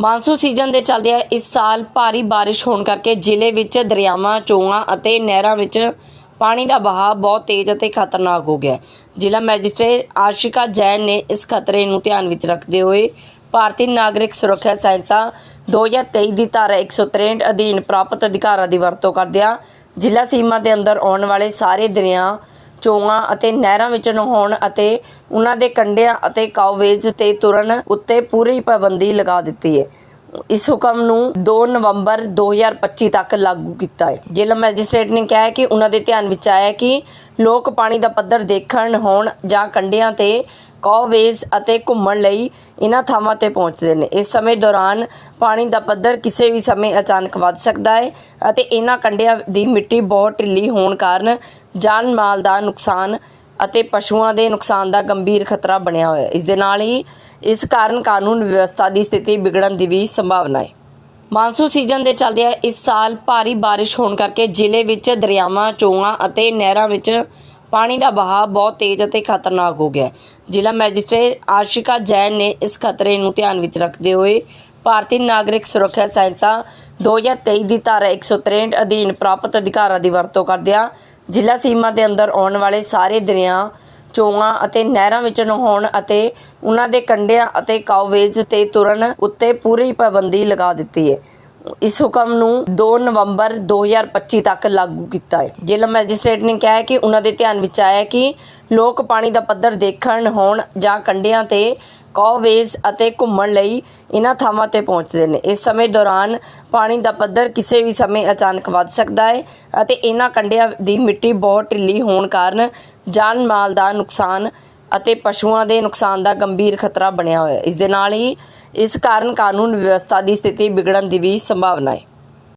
Monsoon season ਦੇ ਚੱਲਦਿਆਂ ਇਸ ਸਾਲ ਭਾਰੀ ਬਾਰਿਸ਼ ਹੋਣ ਕਰਕੇ ਜ਼ਿਲ੍ਹੇ ਵਿੱਚ ਦਰਿਆਵਾਂ ਚੋਆਂ ਅਤੇ ਨਹਿਰਾਂ ਵਿੱਚ ਪਾਣੀ ਦਾ ਵਹਾਅ ਬਹੁਤ ਤੇਜ਼ ਅਤੇ ਖਤਰਨਾਕ ਹੋ ਗਿਆ ਜ਼ਿਲ੍ਹਾ ਮੈਜਿਸਟ੍ਰੇਟ ਆਸ਼ਿਕਾ ਜੈਨ ਨੇ ਇਸ ਖਤਰੇ ਨੂੰ ਧਿਆਨ ਵਿੱਚ ਰੱਖਦੇ ਹੋਏ ਭਾਰਤੀ ਨਾਗਰਿਕ ਸੁਰੱਖਿਆ ਸੰਹਿਤਾ 2023 ਦੀ ਧਾਰਾ 163 ਅਧੀਨ ਪ੍ਰਾਪਤ ਅਧਿਕਾਰਾਂ ਦੀ ਵਰਤੋਂ ਕਰਦਿਆਂ ਜ਼ਿਲ੍ਹਾ ਸੀਮਾ ਦੇ ਅੰਦਰ ਆਉਣ ਵਾਲੇ ਸਾਰੇ ਦਰਿਆ ਚੋਆਂ ਅਤੇ ਨਹਿਰਾਂ ਵਿੱਚ ਨਹਾਉਣ ਅਤੇ ਉਹਨਾਂ ਦੇ ਕੰਢਿਆਂ ਅਤੇ ਕਾਉਵੇਜ ਤੇ ਤੁਰਨ ਉੱਤੇ ਪੂਰੀ ਪਾਬੰਦੀ ਲਗਾ ਦਿੱਤੀ ਹੈ। ਇਸ ਹੁਕਮ ਨੂੰ 2 ਨਵੰਬਰ 2025 ਤੱਕ ਲਾਗੂ ਕੀਤਾ ਹੈ। ਜ਼ਿਲ੍ਹਾ ਮੈਜਿਸਟ੍ਰੇਟ ਨੇ ਕਿਹਾ ਹੈ ਕਿ ਉਹਨਾਂ ਦੇ ਧਿਆਨ ਵਿੱਚ ਆਇਆ ਕਿ ਲੋਕ ਪਾਣੀ ਦਾ ਪੱਧਰ ਦੇਖਣ, ਹੋਣ ਜਾਂ ਕੰਢਿਆਂ ਤੇ ਕੌਵੇਜ਼ ਅਤੇ ਘੁੰਮਣ ਲਈ ਇਹਨਾਂ ਥਾਵਾਂ ਤੇ ਪਹੁੰਚਦੇ ਨੇ। ਇਸ ਸਮੇਂ ਦੌਰਾਨ ਪਾਣੀ ਦਾ ਪੱਧਰ ਕਿਸੇ ਵੀ ਸਮੇਂ ਅਚਾਨਕ ਵੱਧ ਸਕਦਾ ਹੈ ਅਤੇ ਇਹਨਾਂ ਕੰਢਿਆਂ ਦੀ ਮਿੱਟੀ ਬਹੁਤ ਢਿੱਲੀ ਹੋਣ ਕਾਰਨ ਜਾਨ ਮਾਲ ਦਾ ਨੁਕਸਾਨ ਅਤੇ ਪਸ਼ੂਆਂ ਦੇ ਨੁਕਸਾਨ ਦਾ ਗੰਭੀਰ ਖਤਰਾ ਬਣਿਆ ਹੋਇਆ ਹੈ। ਇਸ ਦੇ ਨਾਲ ਹੀ ਇਸ ਕਾਰਨ ਕਾਨੂੰਨ ਵਿਵਸਥਾ ਦੀ ਸਥਿਤੀ ਵਿਗੜਨ ਦੀ ਵੀ ਸੰਭਾਵਨਾ ਹੈ। ਮਾਨਸੂਨ ਸੀਜ਼ਨ ਦੇ ਚੱਲਦਿਆਂ ਇਸ ਸਾਲ ਭਾਰੀ ਬਾਰਿਸ਼ ਹੋਣ ਕਰਕੇ ਜ਼ਿਲ੍ਹੇ ਵਿੱਚ ਦਰਿਆਵਾਂ ਚੋਆਂ ਅਤੇ ਨਹਿਰਾਂ ਵਿੱਚ ਪਾਣੀ ਦਾ ਵਹਾਅ ਬਹੁਤ ਤੇਜ਼ ਅਤੇ ਖਤਰਨਾਕ ਹੋ ਗਿਆ ਜ਼ਿਲ੍ਹਾ ਮੈਜਿਸਟ੍ਰੇਟ ਆਸ਼ਿਕਾ ਜੈਨ ਨੇ ਇਸ ਖਤਰੇ ਨੂੰ ਧਿਆਨ ਵਿੱਚ ਰੱਖਦੇ ਹੋਏ ਭਾਰਤੀ ਨਾਗਰਿਕ ਸੁਰੱਖਿਆ ਸੰਹਿਤਾ 2023 ਦੀ ਧਾਰਾ 163 ਅਧੀਨ ਪ੍ਰਾਪਤ ਅਧਿਕਾਰਾਂ ਦੀ ਵਰਤੋਂ ਕਰਦਿਆਂ ਜ਼ਿਲ੍ਹਾ ਸੀਮਾ ਦੇ ਅੰਦਰ ਆਉਣ ਵਾਲੇ ਸਾਰੇ ਦਰਿਆ ਚੋਆਂ ਅਤੇ ਨਹਿਰਾਂ ਵਿੱਚ ਨਹਾਉਣ ਅਤੇ ਉਹਨਾਂ ਦੇ ਕੰਢਿਆਂ ਅਤੇ ਕਾਉਵੇਜ ਤੇ ਤੁਰਨ ਉੱਤੇ ਪੂਰੀ ਪਾਬੰਦੀ ਲਗਾ ਦਿੱਤੀ ਹੈ। ਇਸ ਹੁਕਮ ਨੂੰ 2 ਨਵੰਬਰ 2025 ਤੱਕ ਲਾਗੂ ਕੀਤਾ ਹੈ। ਜ਼ਿਲ੍ਹਾ ਮੈਜਿਸਟ੍ਰੇਟ ਨੇ ਕਿਹਾ ਹੈ ਕਿ ਉਹਨਾਂ ਦੇ ਧਿਆਨ ਵਿੱਚ ਆਇਆ ਹੈ ਕਿ ਲੋਕ ਪਾਣੀ ਦਾ ਪੱਧਰ ਦੇਖਣ, ਹੋਣ ਜਾਂ ਕੰਢਿਆਂ ਤੇ ਕੌਵੇਜ਼ ਅਤੇ ਘੁੰਮਣ ਲਈ ਇਹਨਾਂ ਥਾਵਾਂ ਤੇ ਪਹੁੰਚਦੇ ਨੇ। ਇਸ ਸਮੇਂ ਦੌਰਾਨ ਪਾਣੀ ਦਾ ਪੱਧਰ ਕਿਸੇ ਵੀ ਸਮੇਂ ਅਚਾਨਕ ਵੱਧ ਸਕਦਾ ਹੈ ਅਤੇ ਇਹਨਾਂ ਕੰਢਿਆਂ ਦੀ ਮਿੱਟੀ ਬਹੁਤ ਢਿੱਲੀ ਹੋਣ ਕਾਰਨ ਜਾਨ ਮਾਲ ਦਾ ਨੁਕਸਾਨ ਅਤੇ ਪਸ਼ੂਆਂ ਦੇ ਨੁਕਸਾਨ ਦਾ ਗੰਭੀਰ ਖਤਰਾ ਬਣਿਆ ਹੋਇਆ ਹੈ। ਇਸ ਦੇ ਨਾਲ ਹੀ ਇਸ ਕਾਰਨ ਕਾਨੂੰਨ ਵਿਵਸਥਾ ਦੀ ਸਥਿਤੀ ਵਿਗੜਨ ਦੀ ਵੀ ਸੰਭਾਵਨਾ ਹੈ।